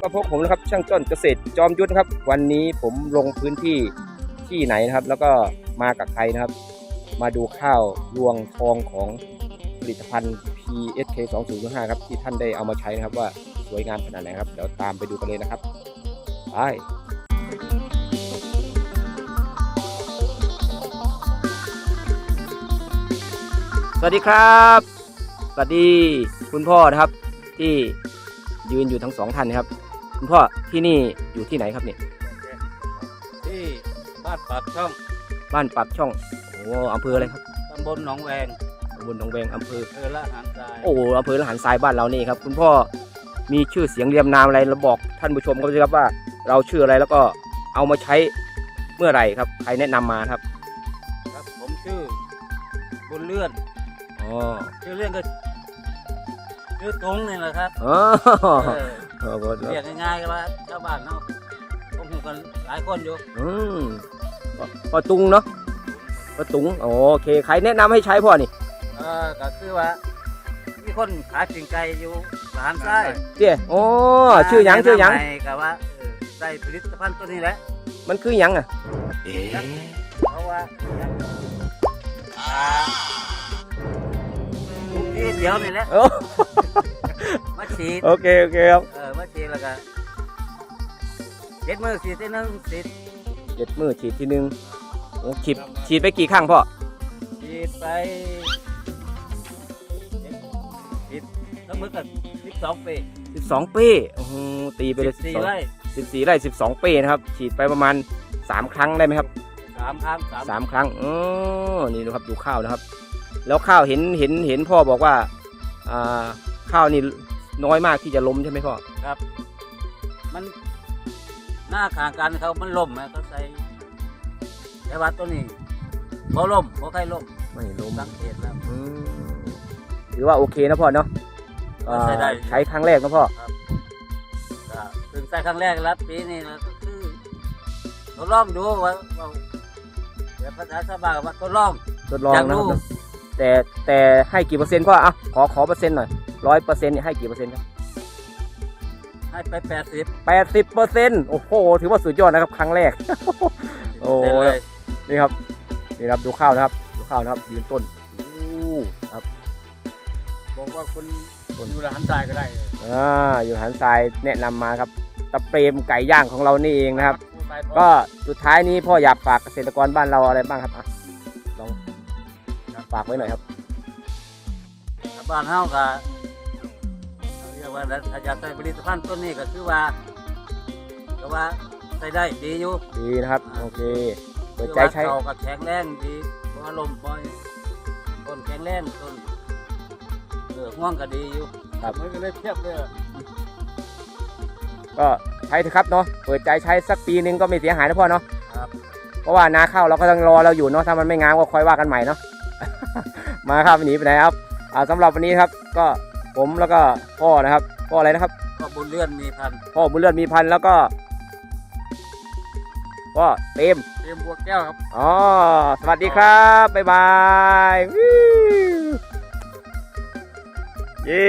ก็พบผมนะครับช่างจ้นเกษตรจอมยุทธครับ วันนี้ผมลงพื้นที่ที่ไหนนะครับ แล้วก็มากับใครนะครับ มาดูข้าวรวงทองของผลิตภัณฑ์ PSK 2 0 5ครับที่ท่านได้เอามาใช้นะครับว่าสวยงามขนาดไหนครับเดี๋ยวตามไปดูกันเลยนะครับไปสวัสดีครับ สวัสดีคุณพ่อนะครับที่ ยืนอยู่ทั้งสองท่านนะครับ คุณพ่อที่นี่อยู่ที่ไหนครับเนี่ยที่บ้านปากช่องบ้านปากช่องโอ้อำเภออะไรครับตำบลหนองแวงตำบลหนองแวงอำเภออำเภอละหารทรายโอ้อำเภอละหารทรายบ้านเรานี่ครับ คุณพ่อมีชื่อเสียงเรียมนามอะไรเราบอกท่านผู้ชมเขาสิครับว่า เราชื่ออะไรแล้วก็เอามาใช้เมื่อไหร่ครับใครแนะนำมาครับ ครับผมชื่อบุญเลื่อนอ๋อชื่อเลื่อนก็ ชื่อตุงนี่แหละครับอ๋อเออเออเรียกง่ายๆก็ว่าชาวบ้านเนาะคงอยู่กันหลายคนอยู่อืมพ่อตุงเนาะพ่อตุงโอเคใครแนะนำให้ใช้พ่อนี่เออก็คือว่า มีคนขายปิ่งไก่อยู่หลานไส้เจ้โอ้ชื่อหยังชื่อหยังก็ว่าเออใส่ผลิตภัณฑ์ตัวนี้แหละมันคือหยังอะเพราะว่าอ่าที่ เดียวนี่แหละโอ้มาฉีดโอเคโอเคครับเออมาฉีดแล้วก็เจ็ดมือฉีดทีนึงฉีดเจ็ดมือฉีดทีนึงโอ้ฉีดฉีดไปกี่ครั้งพ่อฉีดไปฉีดทั้งหมือกันสิบสองปีสิบสองปีโอ้โหตีไปเลยสี่ไร่สิบสี่ไร่สิบสองปีนะครับ ฉีดไปประมาณสามครั้งได้ไหมครับสามครั้งสามสามครั้งอ๋อนี่ดูครับดูข้าวนะครับ แล้วข้าวเห็นเห็นเห็นพ่อบอกว่าอ่าข้าวนี่น้อยมากที่จะล้มใช่ไหมพ่อครับ มันหน้าขางกันเขามันล่มนะเขาใส่แต่ว่าตัวนี้พอล่มพอใครล่มไม่ล้มสังเกตแล้วอืมถือว่าโอเคนะพ่อเนาะอ่าใช้ได้ใช้ครั้งแรกนะพ่อก็ถึงใส่ครั้งแรกแล้วปีนี้นะก็คือทดลองดูว่าว่าเดี๋ยวภาษาชาวบ้านว่าทดลองทดลองอยากนะครู้รับ แต่แต่ให้กี่เปอร์เซ็นต์พ่ออะขอขอเปอร์เซ็นต์หน่อยร้อยเปอร์เซ็นต์ให้กี่เปอร์เซ็นต์ครับให้ไปแปดสิบแปดสิบเปอร์เซ็นต์โอ้โหถือว่าสุดยอดนะครับ ครั้งแรก โอ้เลยนี่ครับนี่ครับดูข้าวนะครับ ดูข้าวนะครับ ยืนต้นอู้ครับบอกว่าคนคนอยู่ร้านทรายก็ได้อ่าอยู่หันทรายแนะนำมาครับตะเปรมไก่ย่างของเรานี่เองนะครับก็ก็สุดท้ายนี้พ่ออยากฝากเกษตรกรบ้านเราอะไรบ้างครับอะลอง ฝากไว้หน่อยครับบ้านเฮาก็เรียกว่าถ้าอยากใส่ผลิตภัณฑ์ตัวนี้ก็คือว่าก็ว่าใส่ได้ดีอยู่ดีนะครับ โอเคเปิดใจใช้คือว่าเขาก็แข็งแรงดีเพราะว่าลมปล่อยต้นแข็งแรงต้นเออห่วงก็ดีอยู่ครับมันก็เลยเทียบเลยก็ใช้เถอะครับเนาะเปิดใจใช้สักปีนึงก็ไม่เสียหายนะพ่อเนาะครับเพราะว่านาข้าวเราก็ต้องรอเราอยู่เนาะถ้ามันไม่งามก็คอยว่ากันใหม่เนาะ มาครับหนีไปไหนครับอ่าสำหรับวันนี้ครับ ก็ผมแล้วก็พ่อนะครับพ่ออะไรนะครับก็บุญเลื่อนมีพันพ่อบุญเลือดมีพันธุ์แล้วก็พ่อเต็มเตรียมบัวแก้วครับอ๋อสวัสดีครับบ๊ายบายวิวเย้